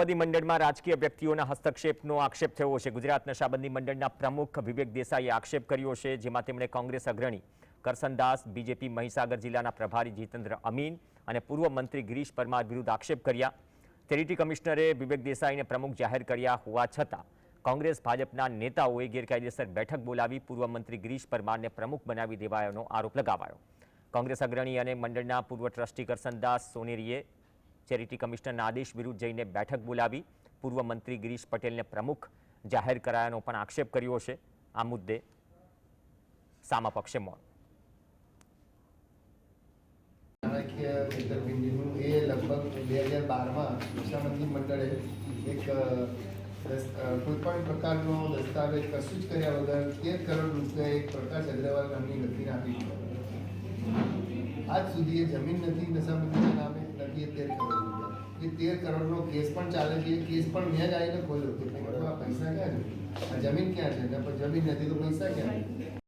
નશાબંધી મંડળમાં રાજકીય વ્યક્તિઓના હસ્તક્ષેપનો આક્ષેપ થયો છે. ગુજરાત નશાબંધી મંડળના પ્રમુખ વિવેક દેસાઈએ આક્ષેપ કર્યો છે, જેમાં તેમણે કોંગ્રેસ અગ્રણી કરસનદાસ બીજેપી મહીસાગર જિલ્લાના પ્રભારી જીતેન્દ્ર અમીન અને પૂર્વ મંત્રી ગિરીશ પરમાર વિરુદ્ધ આક્ષેપ કર્યા. ચેરિટી કમિશનરે વિવેક દેસાઈને પ્રમુખ જાહેર કર્યા હોવા છતાં કોંગ્રેસ ભાજપના નેતાઓએ ગેરકાયદેસર બેઠક બોલાવી પૂર્વ મંત્રી ગિરીશ પરમારને પ્રમુખ બનાવી દેવાયાનો આરોપ લગાવાયો. કોંગ્રેસ અગ્રણી અને મંડળના પૂર્વ ટ્રસ્ટી કરસનદાસ સોનેરીએ ચેરિટી કમિશનરના આદેશ વિરુદ્ધ જઈને બેઠક બોલાવી પૂર્વ મંત્રી ગિરીશ પટેલને પ્રમુખ જાહેર કરાયાનો પણ આક્ષેપ કર્યો છે. આ મુદ્દે સામા પક્ષે મૌન. નાણાકીય છેતરપિંડીનું એ લગભગ બે હજાર બારમાં નશાબંધી મંડળે એક કોઈ પણ પ્રકારનો દસ્તાવેજ કશું જ કર્યા વગર તેર કરોડ રૂપિયા એક પ્રકાશ અગ્રવાલ નામની વ્યક્તિને આપી દીધા. આજ સુધી એ જમીન નથી નશાબંધીના તેર કરોડનો કેસ પણ ચાલે છે કેસ પણ મેં જ આવીને ખોલ્યો મેં આ પૈસા ક્યાં છે? આ જમીન ક્યાં છે? જમીન નથી તો પૈસા ક્યાં